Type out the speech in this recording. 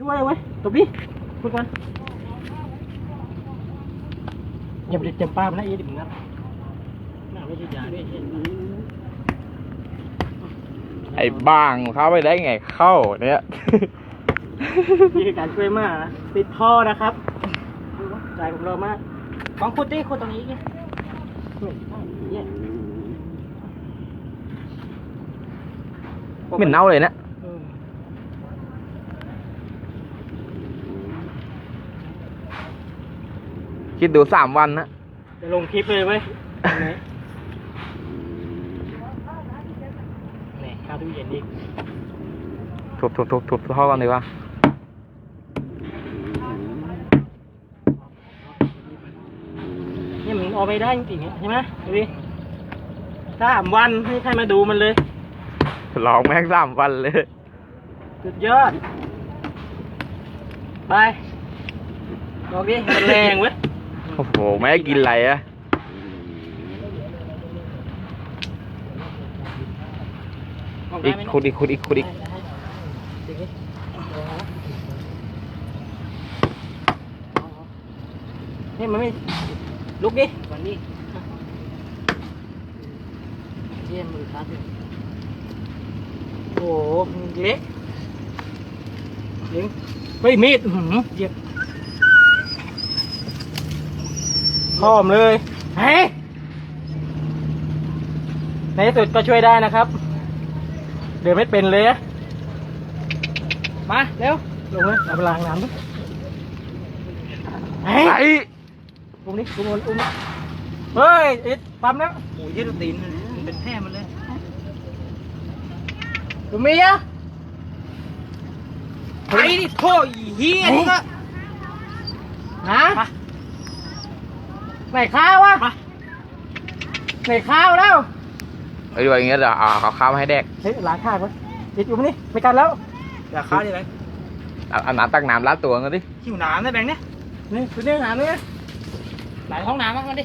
ช่วยไว้ตบดิพูดก่อนอย่าไปเจ็บป้ามันนะเอ๊ะดิมึงนะน่าไม่ใช่ยาไม่ใช่ไอ้บ้างเข้าไปได้ไงเข้าเนี่ยนี่คือการช่วยมากนะติดท่อนะครับใจผมรอมากลองขุดดิขุดตรงนี้ดิไม่ได้เนี่ยเหม็นเน่าเลยนะ เออ คิดดูสามวันนะจะลงคลิปเลยเว้ยไหนนี่ข้าวตู้เย็นอีกทุบทุบทุบทุบท่อกันดีกว่านี่มันเอาไปได้จริงๆอะใช่ไหมดูดิสามวันให้ใครมาดูมันเลย ลองแม่งสามวันเลย สุดยอด ไปบอกดิมันแรงเว้ย โอ้โหไม่ได้กินอะไรอะบอกอีได้กไหมขุดอีกขุดอีกขุดอีกนี่มันไม่ลุกดิก่อนดิเยี่ยมมือครับโอ้โหเละเล็งเฮ้ยมีดอื้อหือเหยียบ พร้อมเลยเฮ้ยในที่สุดก็ช่วยได้นะครับ เดินไม่เป็นเลยอะมา เร็ว ลงเลยเอาไปล้างน้ำดิเฮ้ยไอ้อุ้มนี่อุ้มมันอุ้มนี่เฮ้ยอิดปั๊มแล้วโอ้ยยืดตีนมันเป็นแท่มันเลยดูมีอะไอ้นี่โถ่อีเหี้ยนี่ก็ฮะ ไหนข้าววะไหนข้าวแล้วไอ้ด้วยอย่างเงี้ยเดี๋ยวเอาข้าวข้าวมาให้แดกเฮ้ยล้างข้าวไว้อิดอุ้มนี่ไม่กันแล้วอยากข้าวดิแบงเอาเอาน้ำตักน้ำล้างตัวกันดิหิวน้ำนะแบงเนี่ยนี่คือเรื่องน้ำเนี่ยไหลห้องน้ำบ้างกันดิ